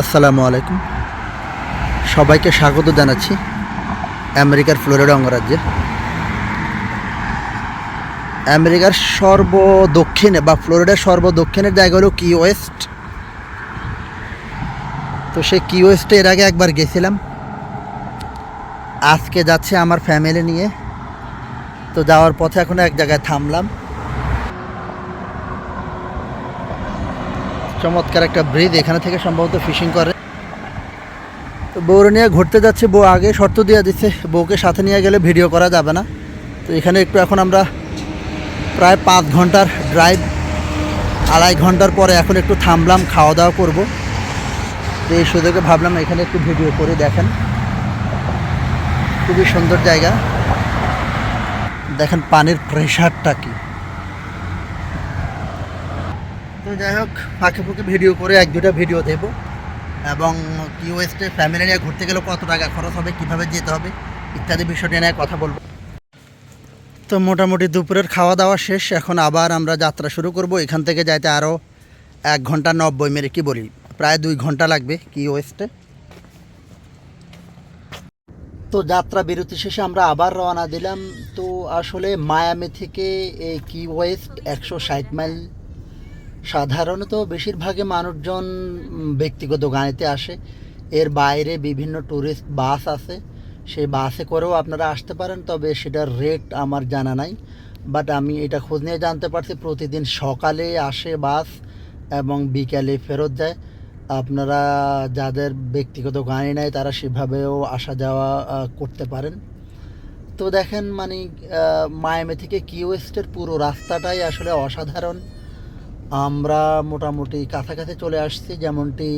আসসালামু আলাইকুম। সবাইকে স্বাগত জানাচ্ছি আমেরিকার ফ্লোরিডা অঙ্গরাজ্যে। আমেরিকার সর্ব দক্ষিণে বা ফ্লোরিডার সর্ব দক্ষিণের জায়গা হলো কি ওয়েস্ট। তো সেই কি ওয়েস্টে এর আগে একবার গেছিলাম। আজকে যাচ্ছে আমার ফ্যামিলি নিয়ে। তো যাওয়ার পথে এখন এক জায়গায় থামলাম। চমৎকার একটা ব্রিজ এখানে থেকে সম্ভবত ফিশিং করে। তো বউরে নিয়ে ঘুরতে যাচ্ছে, বউ আগে শর্ত দিয়ে দিচ্ছে, বউকে সাথে নিয়ে গেলে ভিডিও করা যাবে না। তো এখানে একটু এখন আমরা প্রায় পাঁচ ঘণ্টার ড্রাইভ আড়াই ঘণ্টার পরে এখন একটু থামলাম খাওয়া দাওয়া করব। তো এই সুযোগে ভাবলাম এখানে একটু ভিডিও করে দেখেন। খুবই সুন্দর জায়গা। দেখেন পানির প্রেশারটা কি তো যাই হোক, ফাঁকে ফুঁকে ভিডিও করে এক দুটা ভিডিও দেবো। এবং কিউএসটে ফ্যামিলি নিয়ে ঘুরতে গেলে কত টাকা খরচ হবে, কীভাবে যেতে হবে, ইত্যাদি বিষয়টি নিয়ে কথা বলব। তো মোটামুটি দুপুরের খাওয়া দাওয়া শেষ, এখন আবার আমরা যাত্রা শুরু করব। এখান থেকে যাইতে আরও এক ঘণ্টা নব্বই মিনিট কি বলি, প্রায় দুই ঘণ্টা লাগবে কিউএসটে তো। যাত্রা বিরতি শেষে আমরা আবার রওনা দিলাম। তো আসলে মায়ামি থেকে এই কি ওয়েস্ট একশো ষাট মাইল সাধারণত বেশিরভাগই মানুষজন ব্যক্তিগত গাড়িতে আসে। এর বাইরে বিভিন্ন ট্যুরিস্ট বাস আছে। সেই বাসে করেও আপনারা আসতে পারেন, তবে সেটার রেট আমার জানা নাই। বাট আমি এটা খোঁজ নিয়ে জানতে পারছি, প্রতিদিন সকালে আসে বাস এবং বিকালে ফেরত যায়। আপনারা যাদের ব্যক্তিগত গাড়ি নেয় তারা সেভাবেও আসা যাওয়া করতে পারেন। তো দেখেন মানে মায়ামি থেকে কিউএস্টের পুরো রাস্তাটাই আসলে অসাধারণ। আমরা মোটামুটি কাছাকাছি চলে আসছি যেমনটি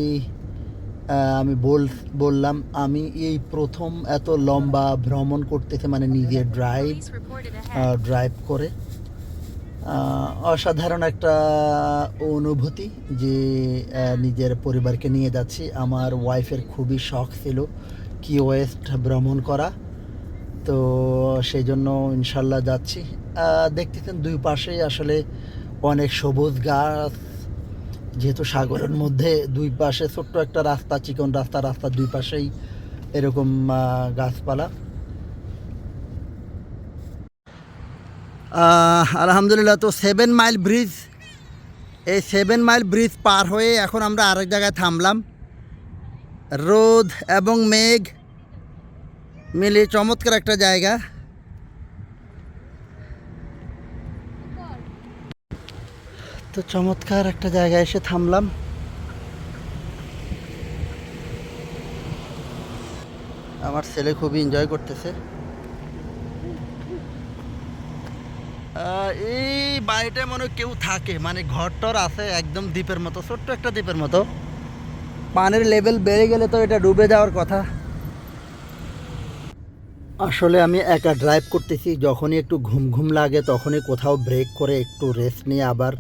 আমি বল বললাম আমি এই প্রথম এত লম্বা ভ্রমণ করতেছে মানে নিজে ড্রাইভ. ড্রাইভ করে। অসাধারণ একটা অনুভূতি যে নিজের পরিবারকে নিয়ে যাচ্ছি। আমার ওয়াইফের খুবই শখ ছিল কি ওয়েস্ট ভ্রমণ করা। তো সেই জন্য ইনশাল্লাহ যাচ্ছি। দেখতেছেন দুই পাশেই আসলে অনেক সবুজ গাছ, যেহেতু সাগরের মধ্যে দুই পাশে ছোট্ট একটা রাস্তা, চিকন রাস্তা, রাস্তার দুই পাশেই এরকম গাছপালা। আলহামদুলিল্লাহ, তো সেভেন মাইল ব্রিজ এই সেভেন মাইল ব্রিজ পার হয়ে এখন আমরা আরেক জায়গায় থামলাম। রোদ এবং মেঘ মিলে চমৎকার একটা জায়গা। তো চমৎকার একটা জায়গায় এসে থামলাম। আমার ছেলে খুবই এনজয় করতেছে। এই বাড়িটায় মনে কেউ থাকে মানে ঘরটর আছে, একদম দ্বীপের মতো, ছোট্ট একটা দ্বীপের মতো। পানির লেভেল বেড়ে গেলে তো এটা ডুবে যাওয়ার কথা। আসলে আমি একা ড্রাইভ করতেছি, যখনই একটু ঘুম ঘুম লাগে, তখনই কোথাও ব্রেক করে একটু রেস্ট নিয়ে আবার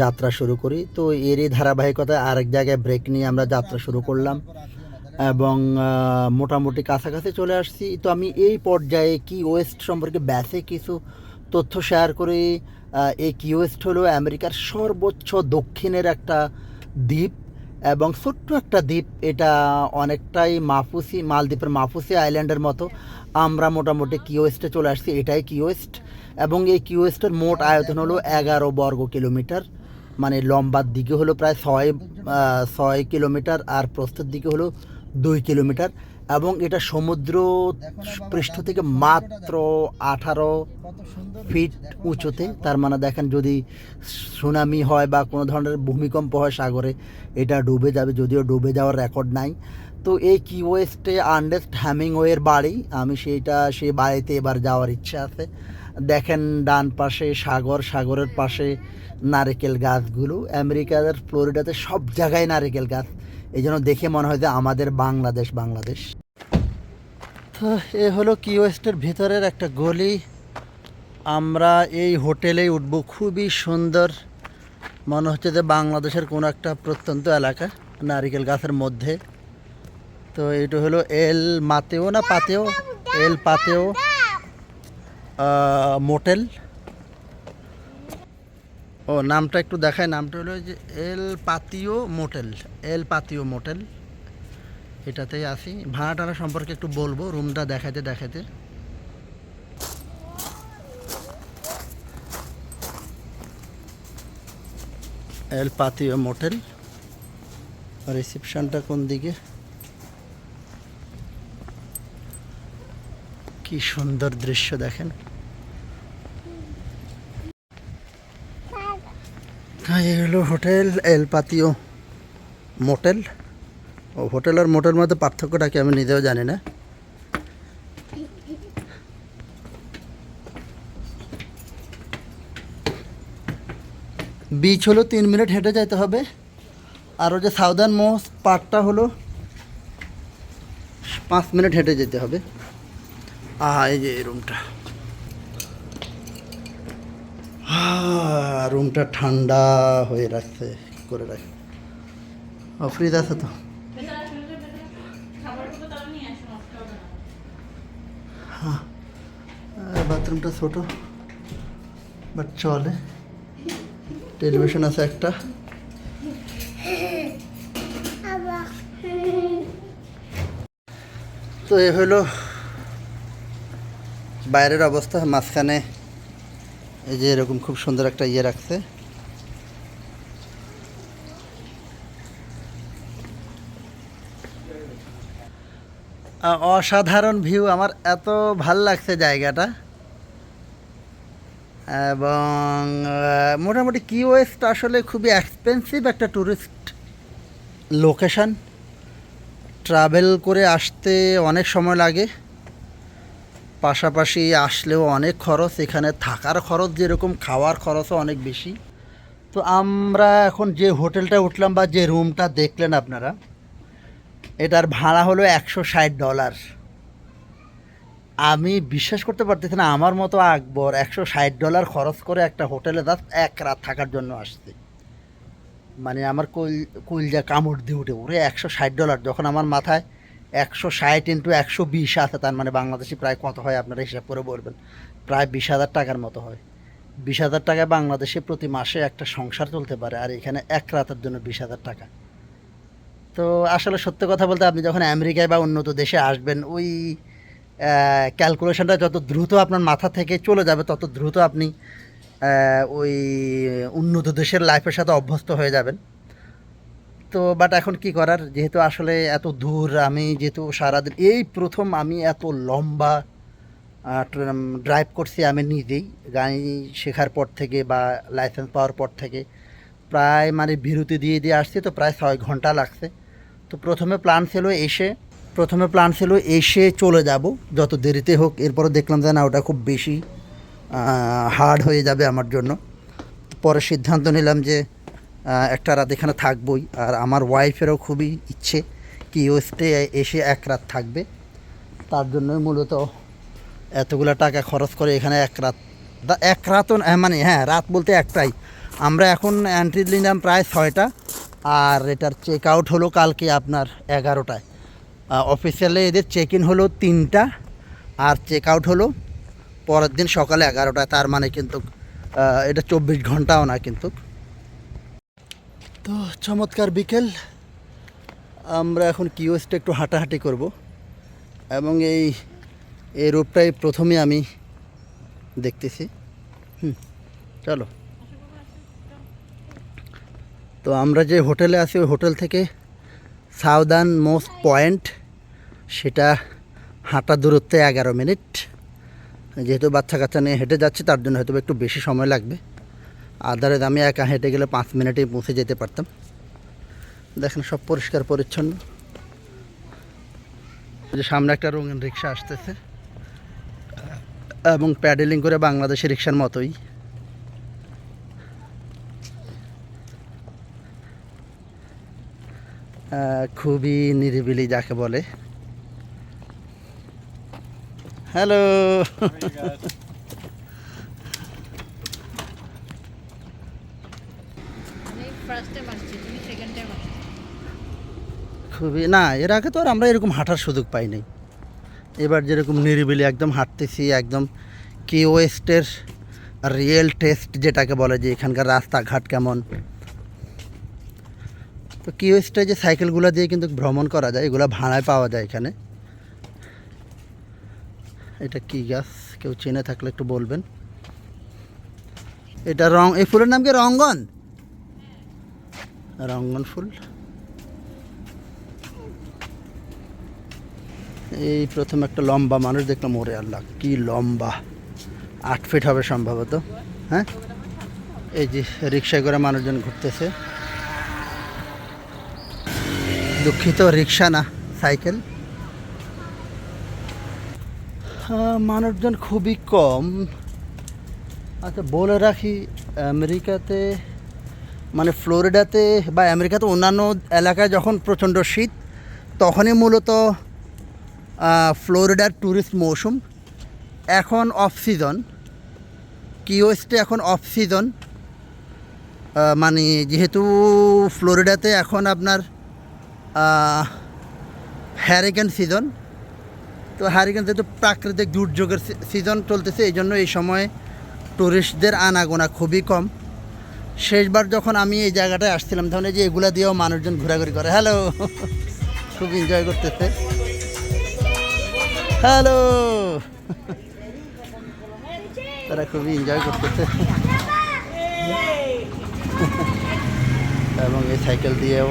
যাত্রা শুরু করি। তো এরই ধারাবাহিকতায় আরেক জায়গায় ব্রেক নিয়ে আমরা যাত্রা শুরু করলাম। এবং মোটামুটি কাছাকাছি চলে আসছি। তো আমি এই পর্যায়ে কি ওয়েস্ট সম্পর্কে ব্যাসে কিছু তথ্য শেয়ার করি। এই কি ওয়েস্ট হলো আমেরিকার সর্বোচ্চ দক্ষিণের একটা দ্বীপ। এবং ছোট্ট একটা দ্বীপ, এটা অনেকটাই মাফুসি, মালদ্বীপের মাফুসি আইল্যান্ডের মতো। আমরা মোটামুটি কিওয়েস্টে চলে আসছি, এটাই কিওয়েস্ট এবং এই কিওয়েস্টের মোট আয়তন হলো এগারো বর্গ কিলোমিটার। মানে লম্বার দিকে হলো প্রায় ছয় ছয় কিলোমিটার আর প্রস্থের দিকে হলো দুই কিলোমিটার এবং এটা সমুদ্র পৃষ্ঠ থেকে মাত্র আঠারো ফিট উঁচুতে। তার মানে দেখেন যদি সুনামি হয় বা কোনো ধরনের ভূমিকম্প হয় সাগরে, এটা ডুবে যাবে, যদিও ডুবে যাওয়ার রেকর্ড নাই। তো এই কি ওয়েস্টে আন্ডেস্ট হ্যামিংওয়ের বাড়ি, আমি সেইটা, সেই বাড়িতে এবার যাওয়ার ইচ্ছা আছে। দেখেন ডান পাশে, সাগর, সাগরের পাশে নারকেল গাছগুলো। আমেরিকার ফ্লোরিডাতে সব জায়গায় নারকেল গাছ। এই জন্য দেখে মনে হয় যে আমাদের বাংলাদেশ বাংলাদেশ। তো এ হলো কি ওয়েস্টের ভিতরের একটা গলি। আমরা এই হোটেলেই উঠবো। খুবই সুন্দর। মনে হচ্ছে যে বাংলাদেশের কোনো একটা প্রত্যন্ত এলাকা নারিকেল গাছের মধ্যে। তো এটা হলো এল মাতেও না পাতেও? এল পাতেও? মোটেল। ও, নামটা একটু দেখায় নামটা হলো যে এল পাতিও মোটেল। এল পাতিও মোটেল। এটাতেই আসি। ভাড়া টাড়া সম্পর্কে একটু বলব, রুমটা দেখাতে দেখাতে এল পাতিও মোটেল। রিসেপশনটা কোন দিকে? কি সুন্দর দৃশ্য দেখেন। হলো হোটেল এল পাতিও মোটেল। ও হোটেল আর মোটেল মধ্যে পার্থক্যটা কি আমি নিজেও জানি না। বিচ হলো তিন মিনিট হেঁটে যেতে হবে। আর ওই যে সাউদার্ন মোস্ট পার্কটা হলো পাঁচ মিনিট হেঁটে যেতে হবে। আহা, এই যে এই রুমটা রুমটা ঠান্ডা হয়ে রাখছে করে রাখছে ও, ফ্রিজ আছে তো? হ্যাঁ বাথরুমটা ছোট, বাট চলে। টেলিভিশন আছে একটা। তো এ হলো বাইরের অবস্থা, মাঝখানে এই যে এরকম খুব সুন্দর একটা ইয়ে রাখছে। অসাধারণ ভিউ, আমার এত ভালো লাগছে জায়গাটা। এবং মোটামুটি কি ওয়েস্ট আসলে খুবই এক্সপেন্সিভ একটা ট্যুরিস্ট লোকেশান ট্রাভেল করে আসতে অনেক সময় লাগে। পাশাপাশি আসলেও অনেক খরচ, এখানে থাকার খরচ যেরকম, খাওয়ার খরচও অনেক বেশি। তো আমরা এখন যে হোটেলটা উঠলাম বা যে রুমটা দেখলেন আপনারা, এটার ভাড়া হলো একশো ষাট ডলার। আমি বিশ্বাস করতে পারতেছি না, আমার মতো আকবর একশো ষাট ডলার খরচ করে একটা হোটেলে জাস্ট এক রাত থাকার জন্য আসছে। মানে আমার কুল কুলজা কামড় দিয়ে উঠে, ওরে, একশো ষাট ডলার? যখন আমার মাথায় একশো ষাট ইন্টু একশো বিশ আছে, তার মানে বাংলাদেশি প্রায় কত হয় আপনারা হিসাব করে বলবেন? প্রায় বিশ হাজার টাকার মতো হয়। বিশ হাজার টাকায় বাংলাদেশে প্রতি মাসে একটা সংসার চলতে পারে, আর এখানে এক রাতের জন্য বিশ হাজার টাকা। তো আসলে সত্য কথা বলতে আপনি যখন আমেরিকায় বা উন্নত দেশে আসবেন, ওই ক্যালকুলেশনটা যত দ্রুত আপনার মাথা থেকে চলে যাবে, তত দ্রুত আপনি ওই উন্নত দেশের লাইফের সাথে অভ্যস্ত হয়ে যাবেন। তো বাট এখন কি করার? যেহেতু আসলে এত দূর, আমি যেহেতু সারাদিন, এই প্রথম আমি এত লম্বা ড্রাইভ করছি আমি নিজেই, গাড়ি শেখার পর থেকে বা লাইসেন্স পাওয়ার পর থেকে। প্রায় মানে বিরতি দিয়ে দিয়ে আসছি তো প্রায় ছয় ঘণ্টা লাগছে। তো প্রথমে প্ল্যান ছিল এসে, প্রথমে প্ল্যান ছিল এসে চলে যাব, যত দেরিতে হোক। এরপরে দেখলাম যে না, ওটা খুব বেশি হার্ড হয়ে যাবে আমার জন্য। পরে সিদ্ধান্ত নিলাম যে একটা রাত এখানে থাকবই। আর আমার ওয়াইফেরও খুবই ইচ্ছে কি ও স্টে এসে এক রাত থাকবে। তার জন্যই মূলত এতগুলো টাকা খরচ করে এখানে এক রাত এক রাতও মানে হ্যাঁ রাত বলতে একটাই। আমরা এখন এন্ট্রি নিলাম প্রায় ছয়টা, আর এটার চেক আউট হলো কালকে আপনার এগারোটায়। অফিসিয়ালে এদের চেক ইন হলো তিনটা, আর চেক আউট হলো পরের দিন সকালে এগারোটায়। তার মানে কিন্তু এটা চব্বিশ ঘন্টাও না কিন্তু। তো চমৎকার বিকেল। আমরা এখন কিওস্টে একটু হাঁটাহাঁটি করব। এবং এই এই রূপটাই প্রথমে আমি দেখতেছি। হুম, চলো। তো আমরা যে হোটেলে আছি, ওই হোটেল থেকে সাউদার্ন মোস্ট পয়েন্ট, সেটা হাঁটা দূরত্বে এগারো মিনিট। যেহেতু বাচ্চা কাচ্চা নিয়ে হেঁটে যাচ্ছে, তার জন্য হয়তো একটু বেশি সময় লাগবে। আদারে আমি একা হেঁটে গেলে পাঁচ মিনিটেই পৌঁছে যেতে পারতাম। দেখেন সব পরিষ্কার, পরিচ্ছন্ন। যে সামনে একটা রঙিন রিক্সা আসতেছে। এবং প্যাডেলিং করে বাংলাদেশি রিক্সার মতোই। খুবই নিরিবিলি যাকে বলে। হ্যালো খুবই না, এর আগে তো আর আমরা এরকম হাঁটার সুযোগ পাই নাই। এবার যেরকম নিরিবিলি একদম হাঁটতেছি, একদম কে ওয়েস্টের রিয়েল টেস্ট যেটাকে বলে যে এখানকার রাস্তাঘাট কেমন। তো কিওয়েস্টে যে সাইকেলগুলো দিয়ে কিন্তু ভ্রমণ করা যায়, এগুলো ভাড়ায় পাওয়া যায় এখানে। এটা কি গাছ? কেউ চেনে থাকলে একটু বলবেন। এটা রং এই ফুলের নাম কি রঙ্গন? রঙ্গন ফুল। এই প্রথম একটা লম্বা মানুষ দেখলাম, ওরে আল্লাহ, কি লম্বা। আট ফিট হবে সম্ভবত হ্যাঁ? এই যে রিক্সায় করে মানুষজন ঘুরতেছে। দুঃখিত রিক্সা না, সাইকেল। মানুষজন খুবই কম। আচ্ছা বলে রাখি, আমেরিকাতে মানে ফ্লোরিডাতে বা আমেরিকাতে অন্যান্য এলাকায় যখন প্রচণ্ড শীত, তখনই মূলত ফ্লোরিডার ট্যুরিস্ট মৌসুম এখন অফ সিজন কিওয়েস্টে এখন অফ সিজন মানে যেহেতু ফ্লোরিডাতে এখন আপনার হ্যারিকেন সিজন তো হ্যারিকেন যেহেতু প্রাকৃতিক দুর্যোগের সিজন চলতেছে, এই জন্য এই সময় টুরিস্টদের আনাগোনা খুবই কম। শেষবার যখন আমি এই জায়গাটায় আসছিলাম, তখন এই যে এগুলা দিয়েও মানুষজন ঘোরাঘুরি করে। হ্যালো খুব এনজয় করতেছে। হ্যালো। তারা খুবই এনজয় করতেছে এবং এই সাইকেল দিয়েও।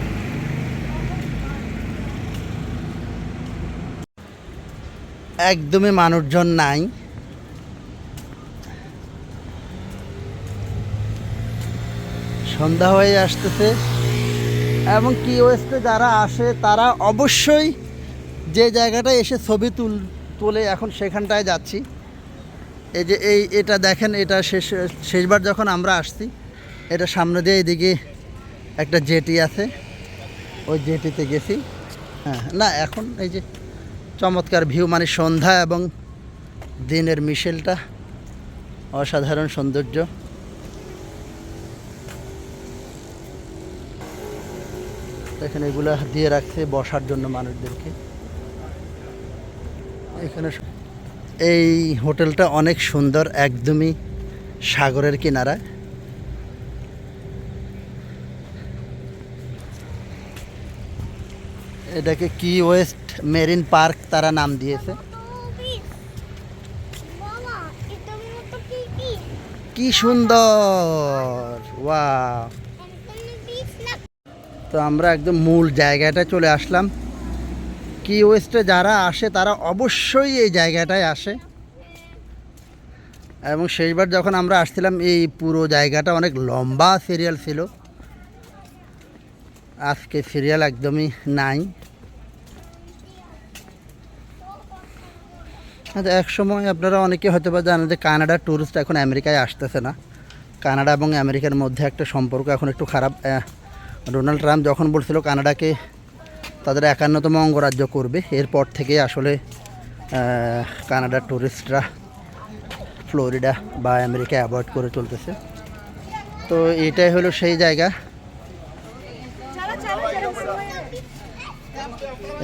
একদমই মানুষজন নাই। সন্ধ্যা হয়ে আসতেছে। এবং কি ওয়েস্টে যারা আসে, তারা অবশ্যই যে জায়গাটায় এসে ছবি তুল তুলে এখন সেখানটায় যাচ্ছি। এই যে এই এটা দেখেন, এটা শেষ, শেষবার যখন আমরা আসছি, এটা সামনে দিয়ে এদিকে একটা জেটি আছে। ওই জেটিতে গেছি। হ্যাঁ না, এখন এই যে চমৎকার ভিউ মানে সন্ধ্যা এবং দিনের মিশেলটা, অসাধারণ সৌন্দর্য। এখানে এগুলা দিয়ে রাখছে বসার জন্য মানুষদেরকে। এখানে এই হোটেলটা অনেক সুন্দর, একদমই সাগরের কিনারায় এটাকে কি ওয়েস্ট মেরিন পার্ক তারা নাম দিয়েছে। কি সুন্দর! না তো আমরা একদম মূল জায়গাটা চলে আসলাম। কি ওয়েস্টে যারা আসে, তারা অবশ্যই এই জায়গাটায় আসে। এবং শেষবার যখন আমরা আসছিলাম, এই পুরো জায়গাটা অনেক লম্বা সিরিয়াল ছিল। আজকে সিরিয়াল একদমই নাই। আচ্ছা এক সময় আপনারা অনেকে হয়তো বা জানেন যে কানাডার ট্যুরিস্ট এখন আমেরিকায় আসতেছে না। কানাডা এবং আমেরিকার মধ্যে একটা সম্পর্ক এখন একটু খারাপ। ডোনাল্ড ট্রাম্প যখন বলছিল কানাডাকে তাদের একান্নতম অঙ্গরাজ্য করবে। এরপর থেকে আসলে কানাডার ট্যুরিস্টরা ফ্লোরিডা বা আমেরিকা অ্যাভয়েড করে চলতেছে। তো এটাই হলো সেই জায়গা।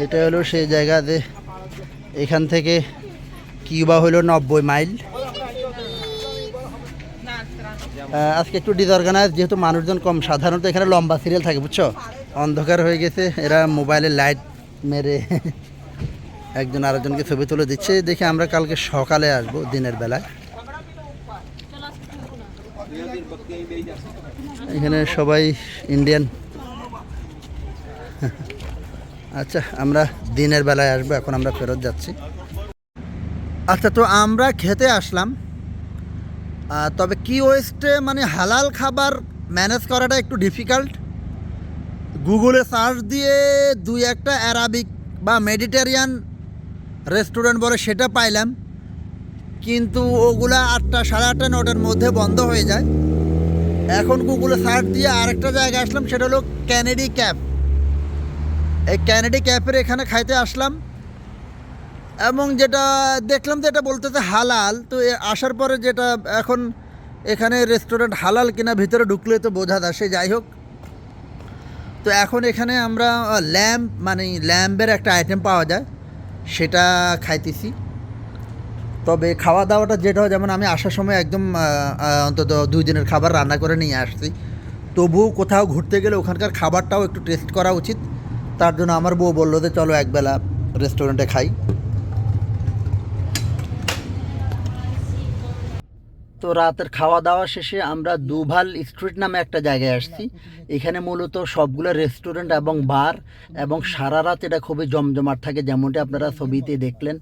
এটা হলো সেই জায়গা যে এখান থেকে কিউবা হলো নব্বই মাইল। আজকে একটু ডিসঅর্গানাইজ যেহেতু মানুষজন কম, সাধারণত এখানে লম্বা সিরিয়াল থাকে, বুঝছ? অন্ধকার হয়ে গেছে। এরা মোবাইলে লাইট মেরে একজন আরেকজনকে ছবি তুলে দিচ্ছে। দেখে আমরা কালকে সকালে আসব, দিনের বেলায়। এখানে সবাই ইন্ডিয়ান। আচ্ছা আমরা দিনের বেলায় আসব, এখন আমরা ফেরত যাচ্ছি। আচ্ছা তো আমরা খেতে আসলাম। তবে কি ওয়েস্টে মানে হালাল খাবার ম্যানেজ করাটা একটু ডিফিকাল্ট গুগলে সার্চ দিয়ে দুই একটা অ্যারাবিক বা মেডিটেরিয়ান রেস্টুরেন্ট বলে সেটা পাইলাম। কিন্তু ওগুলা আটটা, সাড়ে আটটা, নটার মধ্যে বন্ধ হয়ে যায়। এখন গুগলে সার্চ দিয়ে আরেকটা জায়গায় আসলাম, সেটা হলো ক্যানেডি ক্যাপ এই ক্যানেডি ক্যাপের এখানে খাইতে আসলাম। এবং যেটা দেখলাম যে এটা বলতেছে হালাল, তো আসার পরে যেটা এখন এখানে রেস্টুরেন্ট হালাল কিনা ভিতরে ঢুকলে তো বোঝা যায়, সে যাই হোক। তো এখন এখানে আমরা ল্যাম্প মানে ল্যাম্পের একটা আইটেম পাওয়া যায়, সেটা খাইতেছি। তবে খাওয়া দাওয়াটা যেটা যেমন আমি আসার সময় একদম অন্তত দুই দিনের খাবার রান্না করে নিয়ে আসছি। তবুও কোথাও ঘুরতে গেলে ওখানকার খাবারটাও একটু টেস্ট করা উচিত। তার জন্য আমার বউ বলল যে, চলো একবেলা রেস্টুরেন্টে খাই। তো রাতের খাওয়া দাওয়া শেষে আমরা দুভাল স্ট্রিট নামে একটা জায়গায় আসছি। এখানে মূলত সবগুলো রেস্টুরেন্ট এবং বার এবং সারা রাত এটা খুবই জমজমাট থাকে, যেমনটি আপনারা ছবিতে দেখলেন।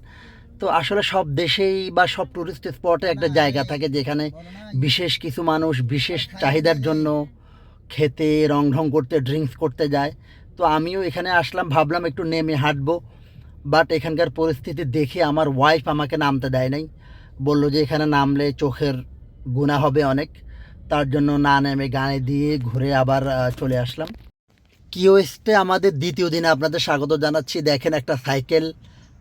তো আসলে সব দেশেই বা সব টুরিস্ট স্পটে একটা জায়গা থাকে যেখানে বিশেষ কিছু মানুষ বিশেষ চাহিদার জন্য খেতে রং ঢং করতে ড্রিঙ্কস করতে যায়। তো আমিও এখানে আসলাম, ভাবলাম একটু নেমে হাঁটবো। বাট এখানকার পরিস্থিতি দেখে আমার ওয়াইফ আমাকে নামতে দেয় নাই। বলল যে এখানে নামলে চোখের গুণা হবে অনেক। তার জন্য না নেমে গানে দিয়ে ঘুরে আবার চলে আসলাম। কিওয়েস্টে আমাদের দ্বিতীয় দিনে আপনাদের স্বাগত জানাচ্ছি। দেখেন একটা সাইকেল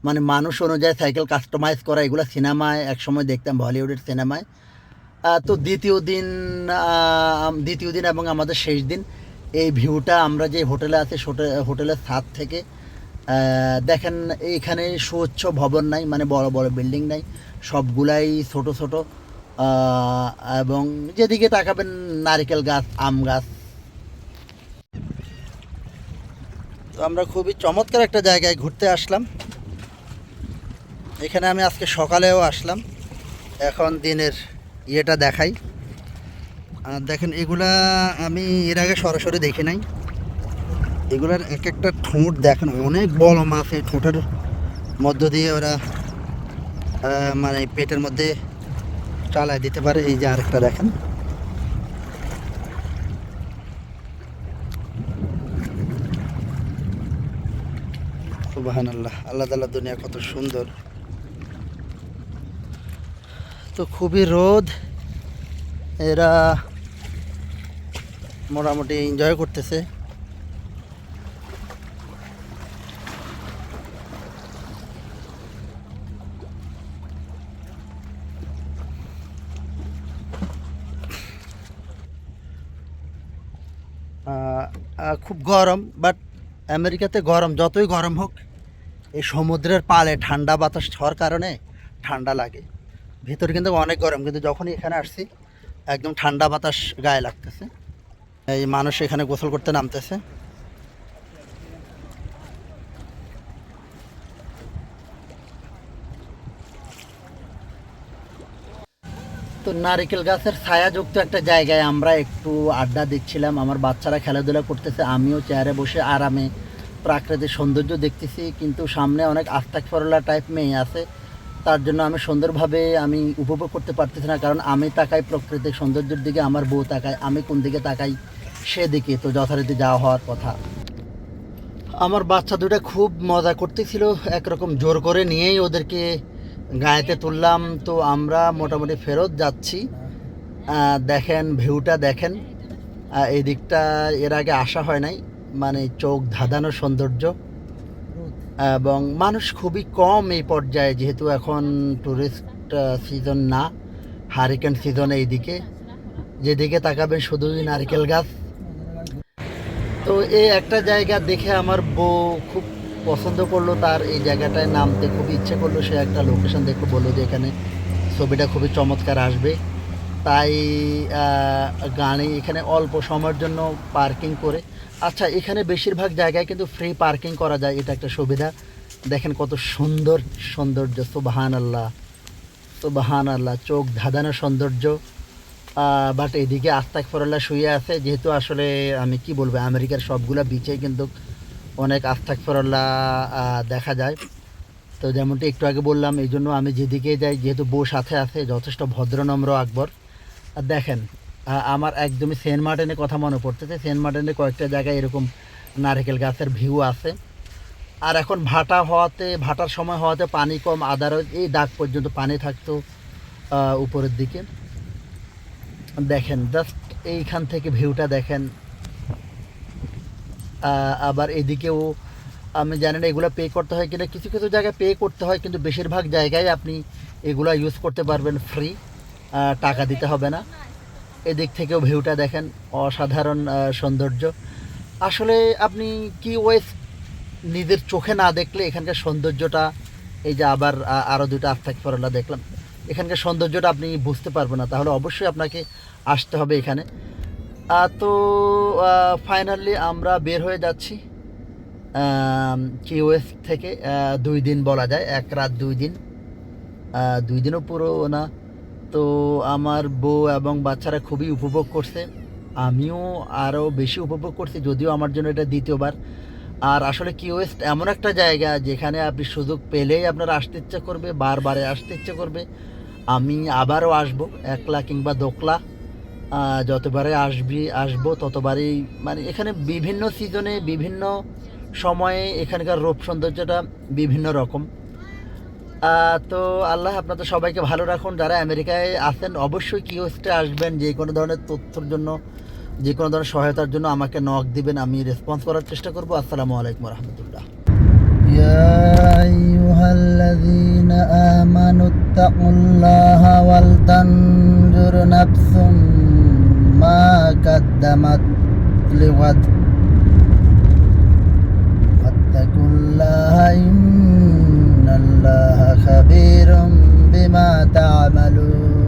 মানে মানুষ অনুযায়ী সাইকেল কাস্টমাইজ করা। এগুলো সিনেমায়, একসময় দেখতাম বলিউডের সিনেমায়। তো দ্বিতীয় দিন দ্বিতীয় দিন এবং আমাদের শেষ দিন। এই ভিউটা আমরা যে হোটেলে আছি হোটেলের ছাদ থেকে দেখেন এইখানে সুউচ্চ ভবন নাই মানে বড় বড় বিল্ডিং নাই। সবগুলাই ছোট ছোট। এবং যেদিকে তাকাবেন, নারকেল গাছ, আম গাছ। তো আমরা খুবই চমৎকার একটা জায়গায় ঘুরতে আসলাম। এখানে আমি আজকে সকালেও আসলাম। এখন দিনের ইয়েটা দেখাই। আর দেখেন, এগুলা আমি এর আগে সরাসরি দেখি নাই। এগুলার এক একটা ঠোঁট দেখেন, অনেক বড় মাছ এই ঠোঁটের মধ্য দিয়ে ওরা মানে পেটের মধ্যে চালায় দিতে পারে। এই যে আরেকটা দেখেন। সুবাহান আল্লাহ আল্লাহ তাল্লাহ দুনিয়া কত সুন্দর। তো খুবই রোদ। এরা মোটামুটি এনজয় করতেছে। খুব গরম বাট আমেরিকাতে গরম, যতই গরম হোক, এই সমুদ্রের পালে ঠান্ডা বাতাস হওয়ার কারণে ঠান্ডা লাগে। ভেতরে কিন্তু অনেক গরম, কিন্তু যখনই এখানে আসছি, একদম ঠান্ডা বাতাস গায়ে লাগতেছে। এই মানুষ এখানে গোসল করতে নামতেছে। তো নারিকেল গাছের ছায়াযুক্ত একটা জায়গায় আমরা একটু আড্ডা দিচ্ছিলাম। আমার বাচ্চারা খেলাধুলা করতেছে, আমিও চেয়ারে বসে আরামে প্রাকৃতিক সৌন্দর্য দেখতেছি। কিন্তু সামনে অনেক আস্তাক ফরলা টাইপ মেয়ে আছে। তার জন্য আমি সুন্দরভাবে আমি উপভোগ করতে পারতেছি না, কারণ আমি তাকাই প্রাকৃতিক সৌন্দর্যের দিকে, আমার বউ তাকায়, আমি কোন দিকে তাকাই সেদিকে, তো যথারীতি যাওয়া হওয়ার কথা। আমার বাচ্চা দুটা খুব মজা করতেছিল, একরকম জোর করে নিয়েই ওদেরকে গায়েতে তুললাম, তো আমরা মোটামুটি ফেরত যাচ্ছি। দেখেন, ভিউটা দেখেন। এই দিকটা এর আগে আসা হয় নাই। মানে চোখ ধাঁধানো সৌন্দর্য। এবং মানুষ খুবই কম এই পর্যায়ে, যেহেতু এখন টুরিস্ট সিজন না। হারিকেন সিজন এইদিকে যেদিকে তাকাবেন, শুধুই নারকেল গাছ। তো এই একটা জায়গা দেখে আমার বউ খুব পছন্দ করল, তার এই জায়গাটায় নামতে খুব ইচ্ছে করল, সে একটা লোকেশন দেখে বলল যে এখানে ছবিটা খুবই চমৎকার আসবে। তাই গাড়ি এখানে অল্প সময়ের জন্য পার্কিং করে। আচ্ছা এখানে বেশিরভাগ জায়গায় কিন্তু ফ্রি পার্কিং করা যায়, এটা একটা সুবিধা। দেখেন কত সুন্দর সৌন্দর্য সুবাহান আল্লাহ সুবাহান আল্লাহ চোখ ধাঁধানো সৌন্দর্য। বাট এদিকে আস্তাক ফরল্লা শুয়ে আছে, যেহেতু আসলে আমি কি বলব, আমেরিকার সবগুলা বিচে কিন্তু অনেক আস্তাক ফরল্লা দেখা যায়। তো যেমনটি একটু আগে বললাম, এই জন্য আমি যেদিকে যাই, যেহেতু বউ সাথে আছে, যথেষ্ট ভদ্রনম্র আকবর। আর দেখেন আমার একদমই সেন্ট মার্টিনের কথা মনে পড়তেছে। সেন্ট মার্টিনের কয়েকটা জায়গায় এরকম নারকেল গাছের ভিউ আছে। আর এখন ভাটা হওয়াতে, ভাটার সময় হওয়াতে পানি কম আদারও এই ডাক পর্যন্ত পানি থাকতো উপরের দিকে। দেখেন জাস্ট এইখান থেকে ভিউটা দেখেন আবার এদিকেও আমি জানি না, এগুলো পে করতে হয় কিনা। কিছু কিছু জায়গায় পে করতে হয়, কিন্তু বেশিরভাগ জায়গায় আপনি এগুলো ইউজ করতে পারবেন ফ্রি টাকা দিতে হবে না। এদিক থেকেও ভিউটা দেখেন, অসাধারণ সৌন্দর্য। আসলে আপনি কি ওয়েস নিজের চোখে না দেখলে এখানকার সৌন্দর্যটা, এই যে আবার আরও আরও দুটো আস্তাক ফরলা দেখলাম। এখানকার সৌন্দর্যটা আপনি বুঝতে পারবেন না, তাহলে অবশ্যই আপনাকে আসতে হবে এখানে। তো ফাইনালি আমরা বের হয়ে যাচ্ছি কিউএস থেকে দুই দিন বলা যায়, এক রাত দুই দিন দুই দিনও পুরো না। তো আমার বউ এবং বাচ্চারা খুবই উপভোগ করছে, আমিও আরও বেশি উপভোগ করছি, যদিও আমার জন্য এটা দ্বিতীয়বার। আর আসলে কিউএস্ট এমন একটা জায়গা যেখানে আপনি সুযোগ পেলেই আপনার আসতে ইচ্ছে করবে, বারবারে আসতে ইচ্ছে করবে। আমি আবারও আসব, একলা কিংবা দোকলা। যতবারে আসবি, আসব, ততবারই মানে এখানে বিভিন্ন সিজনে বিভিন্ন সময়ে এখানকার রূপ সৌন্দর্যটা বিভিন্ন রকম। তো আল্লাহ আপনাদের সবাইকে ভালো রাখুন। যারা আমেরিকায় আসেন অবশ্যই কিওস্টে আসবেন, যে কোনো ধরনের তথ্যর জন্য, যে কোনো ধরনের সহায়তার জন্য আমাকে নক দিবেন, আমি রেসপন্স করার চেষ্টা করব। আসসালামু আলাইকুম রহমতুল্লাহ আমানুত্তাকুল্লাহ ওয়াল তানজুর নাফসুম। قدمت لغد واتقوا الله إن الله خبير بما تعملون